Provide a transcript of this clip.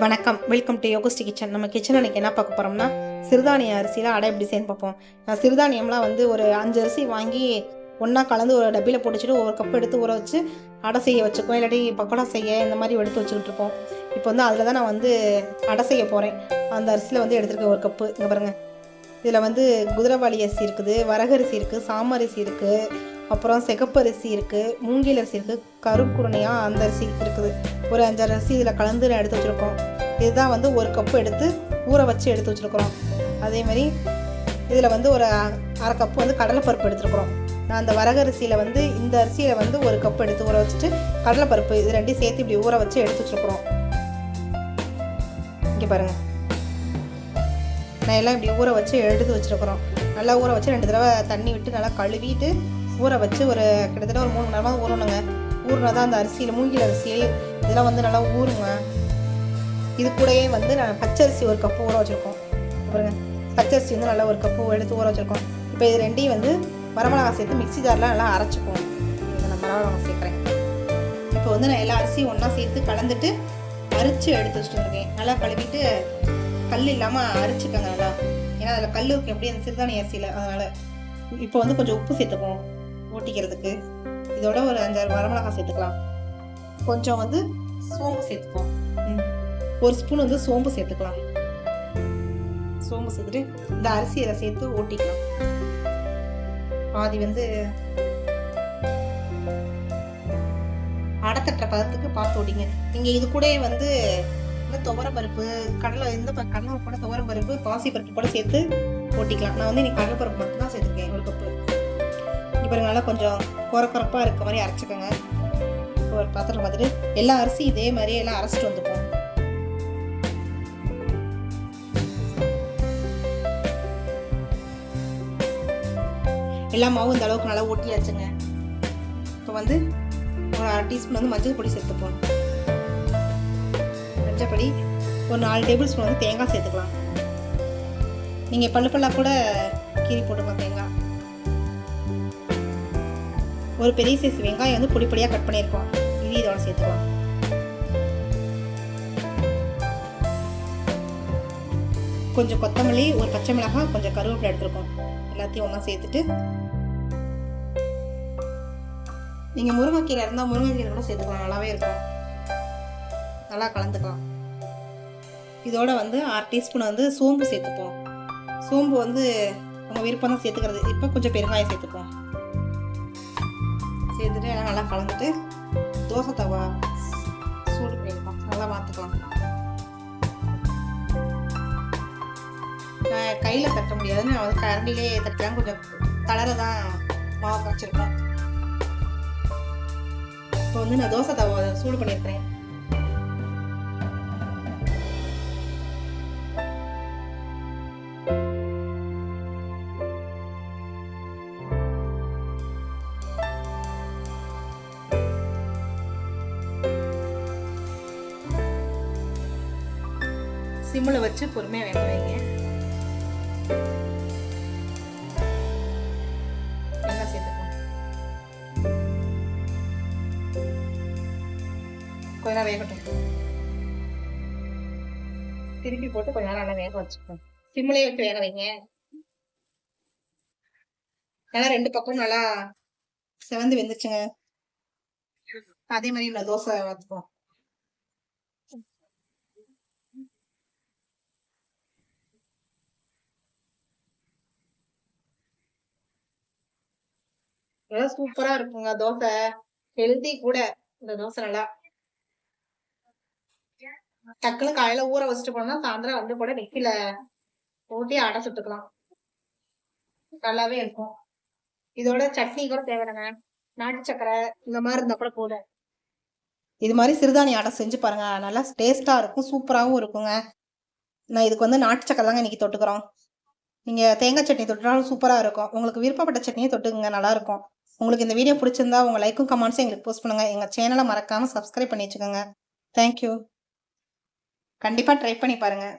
வணக்கம். Welcome to யோகஸ்டி kitchen நம்ம kitchen அன்றைக்கி என்ன பார்க்க போகிறோம்னா சிறுதானிய அரிசியில் அடை எப்படி செய்யணும் பார்ப்போம். நான் சிறுதானியம்லாம் வந்து ஒரு அஞ்சு அரிசி வாங்கி ஒன்றா கலந்து ஒரு டப்பியில் போட்டுச்சுட்டு ஒரு கப் எடுத்து ஊற வச்சு அடை செய்ய வச்சுக்கோம் இல்லாட்டி பக்கோடா செய்ய இந்த மாதிரி எடுத்து வச்சுக்கிட்டு இருப்போம். இப்போ வந்து அதில் தான் நான் வந்து அடை செய்ய போகிறேன் அந்த அரிசியில் வந்து எடுத்துருக்கேன் ஒரு கப்பு இங்கே பாருங்கள் இதில் வந்து குதிரைவாளி அரிசி இருக்குது வரகரிசி இருக்குது சாமரிசி இருக்குது அப்புறம் சிகப்பரிசி இருக்குது மூங்கில் அரிசி இருக்குது கருக்குருணையாக அந்த அரிசி இருக்குது. ஒரு அஞ்சாறு அரிசி இதில் கலந்து நான் எடுத்து வச்சுருக்கோம். இதுதான் வந்து ஒரு கப்பு எடுத்து ஊற வச்சு எடுத்து வச்சுருக்குறோம். அதே மாதிரி இதில் வந்து ஒரு அரை கப்பு வந்து கடலைப்பருப்பு எடுத்துருக்குறோம். நான் அந்த வரகரிசியில் வந்து இந்த அரிசியில் வந்து ஒரு கப் எடுத்து ஊற வச்சுட்டு கடலைப்பருப்பு இது ரெண்டையும் சேர்த்து இப்படி ஊற வச்சு எடுத்து வச்சுருக்குறோம். இங்கே பாருங்கள் நான் எல்லாம் இப்படி ஊற வச்சு எடுத்து வச்சுருக்குறோம். நல்லா ஊற வச்சு ரெண்டு தடவை தண்ணி விட்டு நல்லா கழுவிட்டு ஊற வச்சு ஒரு கிட்டத்தட்ட ஒரு மூணு மணி நேரமாக ஊறணுங்க. ஊறினா தான் அந்த அரிசியில் மூங்கில் அரிசி இதெல்லாம் வந்து நல்லா ஊறுங்க. இது கூடயே வந்து நான் பச்சரிசி ஒரு கப்பு ஊற வச்சுருக்கோம். பாருங்க. பச்சரிசி வந்து நல்லா ஒரு கப்பு எடுத்து ஊற வச்சுருக்கோம். இப்போ இது ரெண்டையும் வந்து வரமிளகா சேர்த்து மிக்ஸி ஜாரில் நல்லா அரைச்சிப்போம் இதை நான் வரமிளகா சேர்க்குறேன். இப்போ வந்து நான் எல்லா அரிசியும் ஒன்றா சேர்த்து கலந்துட்டு அரிச்சு எடுத்து வச்சுட்டு இருக்கேன் நல்லா கழுவிட்டு கல் இல்லாமல் அரிச்சுக்கோங்க நல்லா. ஏன்னா அதில் கல் இருக்கும் எப்படி அந்த சிறுதானி அரிசியில் அதனால். இப்போ வந்து கொஞ்சம் உப்பு சேர்த்துப்போம் ஓட்டிக்கிறதுக்கு இதோட ஒரு அஞ்சாறு வரமிளகாய் சேர்த்துக்கலாம். கொஞ்சம் வந்து சோம்பு சேர்த்துப்போம் ஒரு ஸ்பூன் வந்து சோம்பு சேர்த்துக்கலாம். சோம்பு சேர்த்துட்டு இந்த அரிசி இதை சேர்த்து ஓட்டிக்கலாம் பாதி வந்து அடத்தட்டுற பதத்துக்கு பார்த்து ஓட்டிங்க நீங்கள் இது கூட வந்து இந்த துவரம் பருப்பு கடலை இந்த ப- கடலை கூட துவரம் பருப்பு பாசி பருப்பு கூட சேர்த்து ஓட்டிக்கலாம் நான் வந்து இன்னைக்கு கடலைப்பருப்பு மட்டும்தான் மட்டும் தான் சேர்த்துருக்கேன் ஒரு கப்பு. இப்போ நல்லா கொஞ்சம் குறக்குறப்பாக இருக்க மாதிரி அரைச்சிக்கோங்க. ஒரு பாத்திரம் பார்த்துட்டு எல்லா அரிசி இதே மாதிரியே எல்லாம் அரைச்சிட்டு வந்துப்போம் எல்லா மாவும் இந்த அளவுக்கு நல்லா ஒட்டியாச்சுங்க. இப்போ வந்து ஒரு அரை டீஸ்பூன் வந்து மஞ்சள் பொடி சேர்த்துப்போம். மஞ்சள் பொடி ஒரு நாலு டேபிள் ஸ்பூன் வந்து தேங்காய் சேர்த்துக்கலாம். நீங்கள் பல்லு பல்லாக கூட கீரி போட்டுக்கலாம் தேங்காய். ஒரு பெரிய சைஸ் வெங்காயம் வந்து பொடி பொடியாக கட் பண்ணியிருக்கோம். இது இதோட சேர்த்துக்கலாம் கொஞ்சம் கொத்தமல்லி ஒரு பச்சை மிளகாய் கொஞ்சம் கருவேப்பிலை எடுத்துருக்கோம். எல்லாத்தையும் ஒன்றா சேர்த்துட்டு. நீங்கள் முருங்கைக்கீரை இருந்தால் முருங்கைக்கீரை கூட சேர்த்துக்கலாம். நல்லாவே இருக்கும். நல்லா கலந்துக்கலாம். இதோட வந்து அரை டீஸ்பூன் வந்து சோம்பு சேர்த்துப்போம். சோம்பு வந்து உங்கள் விருப்பம் தான் சேர்த்துக்கிறது. இப்போ கொஞ்சம் பெருங்காயம் சேர்த்துப்போம். சேர்த்துட்டு எல்லாம் நல்லா கலந்துட்டு தோசை தவா சூடு பண்ணிக்கலாம் நல்லா பார்த்துக்கலாம் நான் கையில் தட்ட முடியாதுன்னு நான் வந்து கரண்டிலே தட்டலாம் கொஞ்சம் தளர தான் மாவு காய்ச்சிருக்கேன் இப்போ வந்து நான் தோசை தவா சூடு பண்ணியிருக்கிறேன் சிம்மில் வச்சு பொறுமையாக வேக வைங்க. வெங்காயம் சேர்த்துக்கோங்க. கொஞ்ச நேரம் வேகட்டும். திருப்பி போட்டு கொஞ்ச நேரம் நல்லா வேக வச்சுக்கோங்க. சிம்மிலே வச்சு வேக வைங்க. நல்லா ரெண்டு பக்கம் நல்லா செவந்து வெந்துச்சுங்க அதே மாதிரி நான் தோசை வச்சுப்போம் இதெல்லாம் சூப்பரா இருக்குங்க தோசை. ஹெல்தி கூட. இந்த தோசை நல்லா டக்குன்னு காலையில ஊற வச்சுட்டு போனோம்னா சாயந்தரம் வந்து கூட நெக்கில ஊட்டி அடை சுட்டுக்கலாம். நல்லாவே இருக்கும். இதோட சட்னி கூட தேவைங்க நாட்டு சக்கரை இந்த மாதிரி இருந்தா கூட போதும். இது மாதிரி சிறுதானிய அடை செஞ்சு பாருங்க. நல்லா டேஸ்டா இருக்கும் சூப்பராகவும் இருக்குங்க. நான் இதுக்கு வந்து நாட்டு சக்கரை தாங்க இன்னைக்கு தொட்டுக்கிறோம். நீங்க தேங்காய் சட்னி தொட்டுனாலும் சூப்பரா இருக்கும். உங்களுக்கு விருப்பப்பட்ட சட்னியை தொட்டுக்குங்க நல்லா இருக்கும். உங்களுக்கு இந்த வீடியோ பிடிச்சிருந்தா உங்கள் லைக்கும் கமெண்ட்ஸும் எங்களுக்கு போஸ்ட் பண்ணுங்கள் எங்கள் சேனலை மறக்காமல் சப்ஸ்கிரைப் பண்ணி வச்சுக்கோங்க. தேங்க்யூ கண்டிப்பாக ட்ரை பண்ணி பாருங்கள்